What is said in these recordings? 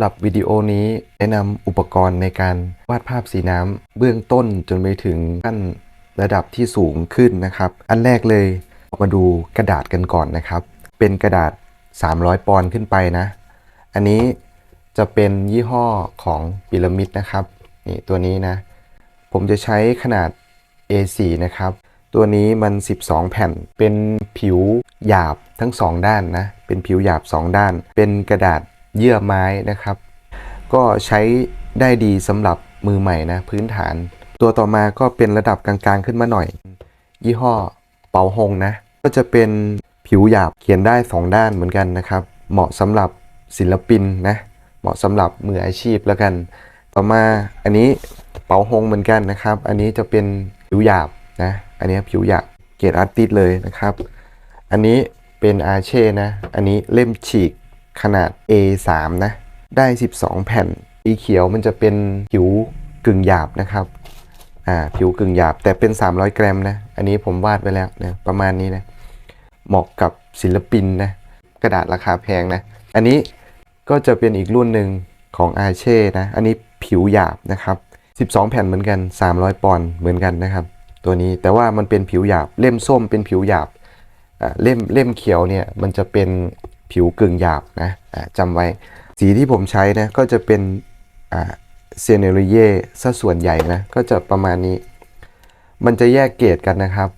ำหรับวิดีโอนี้แนะนำอุปกรณ์ในการวาดภาพสีน้ำเบื้องต้นจนไปถึงขั้นระดับที่สูงขึ้นนะครับ อันแรกเลยมาดูกระดาษกันก่อนนะครับ เป็นกระดาษ 300 ปอนด์ขึ้นไปนะ อันนี้จะเป็นยี่ห้อของพีระมิดนะครับนี่ตัวนี้นะ ผมจะใช้ขนาด A4 นะครับ ตัวนี้มัน 12 แผ่น เป็นผิวหยาบทั้ง 2 ด้านนะ เป็นผิวหยาบ 2 ด้าน เป็นกระดาษ เยื่อไม้นะครับ ก็ใช้ได้ดีสำหรับมือใหม่นะพื้นฐาน ตัวต่อมาก็เป็นระดับกลางๆขึ้นมาหน่อย ยี่ห้อเปาฮงนะ ก็จะเป็นผิวหยาบเขียนได้ 2 ด้านเหมือนกันนะครับ เหมาะสำหรับศิลปินนะ เหมาะสำหรับมืออาชีพแล้วกัน ต่อมาอันนี้เป๋าฮงเหมือนกันนะครับ อันนี้จะเป็นผิวหยาบนะ อันนี้ผิวหยาบเกรดอาร์ติสเลยนะครับ อันนี้เป็นอาเช่นะ อันนี้เล่มฉีก ขนาด A3 นะ ได้ 12 แผ่น สีเขียวมันจะเป็นผิวกึ่งหยาบนะครับ อ่า ผิวกึ่งหยาบแต่เป็น 300 กรัมนะ อันนี้ผมวาดไว้แล้วนะประมาณนี้นะ เหมาะกับศิลปินนะ กระดาษราคาแพงนะ อันนี้ก็จะเป็นอีกรุ่นหนึ่งของอาเช่นะ อันนี้ผิวหยาบนะครับ 12 แผ่นเหมือนกัน 300 ปอนด์เหมือนกันนะครับ ตัวนี้แต่ว่ามันเป็นผิวหยาบ เล่มส้มเป็นผิวหยาบอ่าเล่มเล่มเขียวเนี่ยมันจะเป็น ผิวกึ่งหยาบนะจำไว้ สีที่ผมใช้นะก็จะเป็นเซเนริเย่ซะส่วนใหญ่นะ ก็จะประมาณนี้ มันจะแยกเกรดกันนะครับ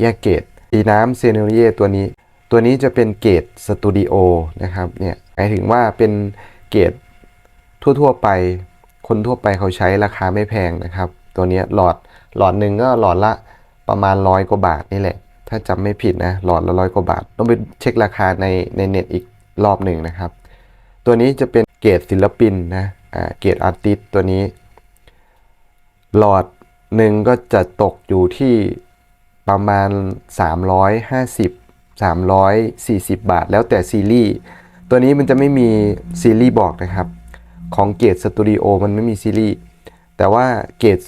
แยกเกรดสีน้ำเซเนริเย่ตัวนี้ ตัวนี้จะเป็นเกรดสตูดิโอนะครับเนี่ยหมายถึงว่าเป็นเกรดทั่วๆไป คนทั่วไปเขาใช้ราคาไม่แพงนะครับ ตัวนี้หลอดหลอดหนึ่งก็หลอดละประมาณร้อยกว่าบาทนี่แหละ ถ้าจำไม่ผิดนะหลอดละร้อยกว่าบาท ต้องไปเช็คราคาในในเน็ตอีกรอบหนึ่งนะครับ ตัวนี้จะเป็นเกรดศิลปินนะอ่าเกรดอาร์ติสตัวนี้ หลอดหนึ่งก็จะตกอยู่ที่ประมาณ 350 340 บาท แล้วแต่ซีรีส์ตัวนี้มันจะไม่มีซีรีส์บอกนะครับ ของเกตสตูดิโอมันไม่มีซีรีส์แต่ว่าเกต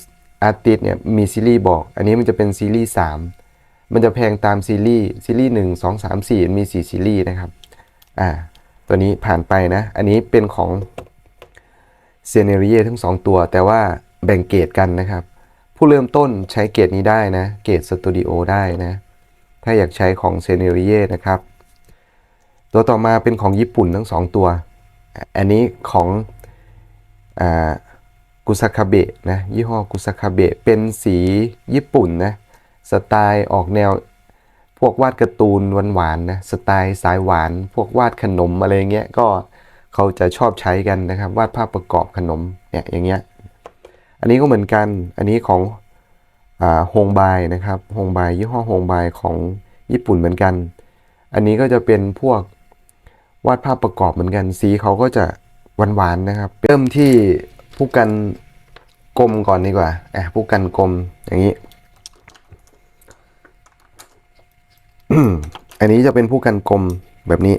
อาร์ติสเนี่ยมีซีรีส์บอก อันนี้มันจะเป็นซีรีส์3 มันจะแพงตามซีรีส์ซีรีส์1 2 3 4มี4ซีรีส์นะครับอ่าตัวนี้ผ่านไปนะ อันนี้เป็นของเซเนริเยทั้ง2ตัว แต่ว่าแบ่งเกรดกันนะครับ ผู้เริ่มต้นใช้เกรดนี้ได้นะ เกรดสตูดิโอได้นะ ถ้าอยากใช้ของเซเนริเยนะครับ ตัวต่อมาเป็นของญี่ปุ่นทั้ง2ตัว อันนี้ของกุซาคาเบะนะยี่ห้อกุซาคาเบะเป็นสีญี่ปุ่นนะ สไตล์ออกแนว พวกวาดการ์ตูนหวานๆนะสไตล์สายหวาน พวกวาดขนมอะไรเงี้ยก็เขาจะชอบใช้กันนะครับ วาดภาพประกอบขนมเนี่ยอย่างเงี้ยอันนี้ก็เหมือนกันอันนี้ของอ่าฮงบายนะครับฮงบายยี่ห้อฮงบายของญี่ปุ่นเหมือนกัน อันนี้ก็จะเป็นพวกวาดภาพประกอบเหมือนกัน สีเขาก็จะหวานๆนะครับ เริ่มที่ผู้กันกลมก่อนดีกว่าอะผู้กันกลมอย่างนี้ อันนี้จะเป็นผู้กันกลมแบบนี้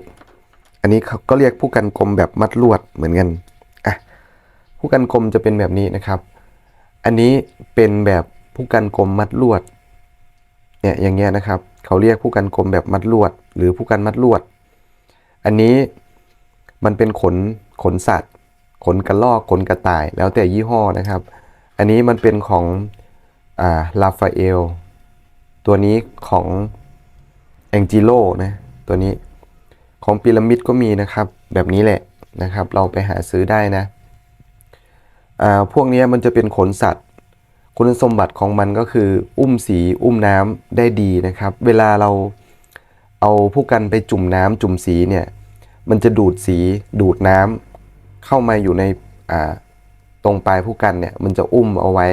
อันนี้เขาก็เรียกผู้กันกลมแบบมัดลวดเหมือนกันอะผู้กันกลมจะเป็นแบบนี้นะครับ อันนี้เป็นแบบผู้กันกลมมัดลวด เนี่ยอย่างเงี้ยนะครับ เขาเรียกผู้กันกลมแบบมัดลวด หรือผู้กันมัดลวด อันนี้มันเป็นขนขนสัตว์ ขนกระลอกขนกระต่าย แล้วแต่ยี่ห้อนะครับ อันนี้มันเป็นของอ่าลาฟาเอล ตัวนี้ของ แองจิโลนะตัวนี้ของพีระมิดก็มีนะครับ แบบนี้แหละนะครับ เราไปหาซื้อได้นะอ่าพวกนี้มันจะเป็นขนสัตว์ คุณสมบัติของมันก็คือ อุ้มสีอุ้มน้ำได้ดีนะครับ เวลาเราเอาผู้กันไปจุ่มน้ำจุ่มสีเนี่ยมันจะดูดสีดูดน้ำเข้ามาอยู่ในอ่าตรงปลายผู้กันเนี่ยมันจะอุ้มเอาไว้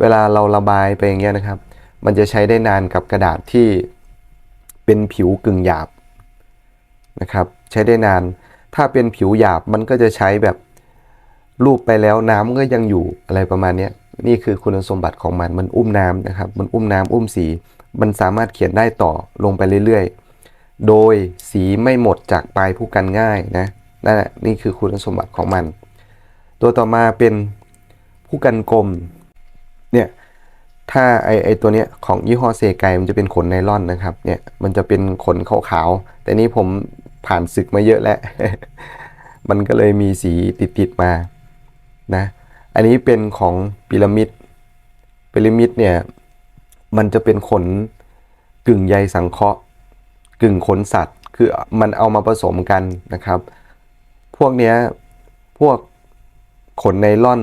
เวลาเราระบายไปอย่างเงี้ยนะครับ มันจะใช้ได้นานกับกระดาษที่ เป็นผิวกึ่งหยาบนะครับใช้ได้นาน ถ้าเป็นผิวหยาบมันก็จะใช้แบบรูปไปแล้วน้ำก็ยังอยู่อะไรประมาณนี้นี่คือคุณสมบัติของมันมันอุ้มน้ำนะครับ มันอุ้มน้ำอุ้มสี มันสามารถเขียนได้ต่อลงไปเรื่อยๆ โดยสีไม่หมดจากปลายผู้กันง่ายนะนั่นแหละนี่คือคุณสมบัติของมัน ตัวต่อมาเป็นผู้กันกลมเนี่ย ถ้าไอไอตัวเนี้ยของยี่ห้อเซไกมันจะเป็นขนไนล่อนนะครับเนี่ยมันจะเป็นขนขาวๆแต่นี่ผมผ่านศึกมาเยอะแล้ว มันก็เลยมีสีติดๆมานะอันนี้เป็นของพีระมิดพีระมิดเนี่ยมันจะเป็นขนกึ่งใยสังเคราะห์ กึ่งขนสัตว์ คือมันเอามาผสมกันนะครับ พวกเนี้ยพวกขนไนล่อน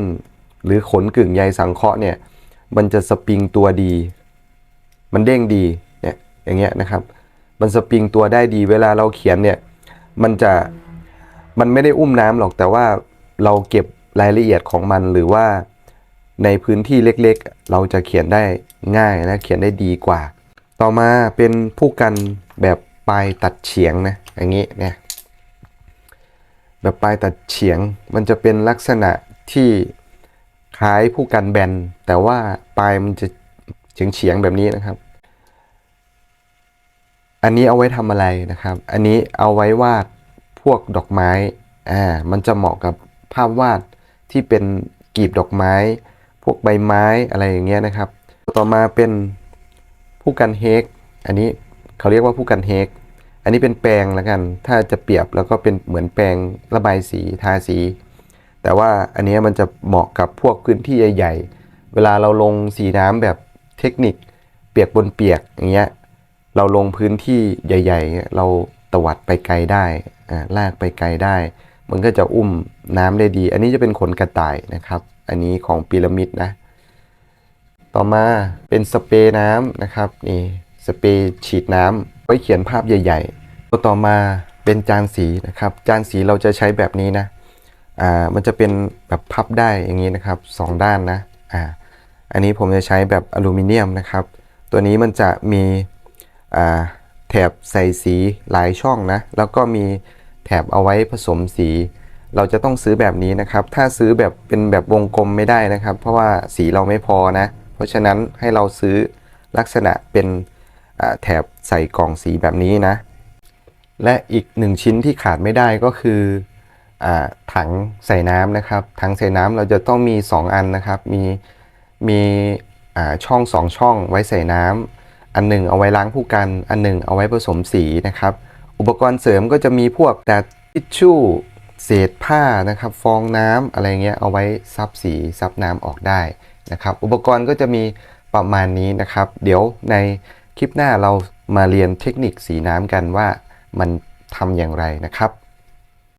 หรือขนกึ่งใยสังเคราะห์เนี่ย มันจะสปริงตัวดี มันเด้งดีเนี่ยอย่างเงี้ยนะครับ มันสปริงตัวได้ดี เวลาเราเขียนเนี่ยมันจะมันไม่ได้อุ้มน้ำหรอกแต่ว่าเราเก็บรายละเอียดของมันหรือว่าในพื้นที่เล็กๆ เราจะเขียนได้ง่ายและเขียนได้ดีกว่า ต่อมาเป็นผู้กันแบบปลายตัดเฉียงนะอย่างนี้เนี่ยแบบปลายตัดเฉียงมันจะเป็นลักษณะที่ ล้ายผู้กันแบน แต่ว่าปลายมันจะเฉียงเฉียงแบบนี้นะครับ อันนี้เอาไว้ทำอะไรนะครับ อันนี้เอาไว้วาดพวกดอกไม้ อ่า มันจะเหมาะกับภาพวาดที่เป็นกีบดอกไม้ พวกใบไม้อะไรอย่างเงี้ยนะครับ ต่อมาเป็นผู้กันเฮก อันนี้เขาเรียกว่าผู้กันเฮก อันนี้เป็นแปรงแล้วกัน ถ้าจะเปรียบแล้วก็เป็นเหมือนแปรงระบายสีทาสี แต่ว่าอันนี้มันจะเหมาะกับพวกพื้นที่ใหญ่ๆ เวลาเราลงสีน้ำแบบเทคนิคเปียกบนเปียกอย่างเงี้ย เราลงพื้นที่ใหญ่ ๆ เราตวัดไปไกลได้อ่าลากไปไกลได้ มันก็จะอุ้มน้ำได้ดี อันนี้จะเป็นขนกระต่ายนะครับ อันนี้ของพีระมิดนะ ต่อมาเป็นสเปรย์น้ำนะครับนี่สเปรย์ฉีดน้ำไว้เขียนภาพใหญ่ ๆ ตัวต่อมาเป็นจานสีนะครับ จานสีเราจะใช้แบบนี้นะ อ่ามันจะเป็นแบบพับได้อย่างนี้นะครับสองด้านนะอ่าอันนี้ผมจะใช้แบบอลูมิเนียมนะครับ ตัวนี้มันจะมีอ่าแถบใส่สีหลายช่องนะ แล้วก็มีแถบเอาไว้ผสมสี เราจะต้องซื้อแบบนี้นะครับ ถ้าซื้อแบบเป็นแบบวงกลมไม่ได้นะครับ เพราะว่าสีเราไม่พอนะ เพราะฉะนั้นให้เราซื้อลักษณะเป็นแถบใส่กล่องสีแบบนี้นะ และอีกหนึ่งชิ้นที่ขาดไม่ได้ก็คือ ถังใส่น้ำนะครับ ถังใส่น้ำเราจะต้องมี 2 อันนะครับ มีมีอ่าช่อง 2 ช่องไว้ใส่น้ำอันหนึ่งเอาไว้ล้างผู้กัน อันหนึ่งเอาไว้ผสมสีนะครับ อุปกรณ์เสริมก็จะมีพวกแต่ทิชชู่เศษผ้านะครับฟองน้ำอะไรเงี้ยเอาไว้ซับสีซับน้ำออกได้นะครับ อุปกรณ์ก็จะมีประมาณนี้นะครับ เดี๋ยวในคลิปหน้าเรามาเรียนเทคนิคสีน้ำกันว่ามันทำอย่างไรนะครับ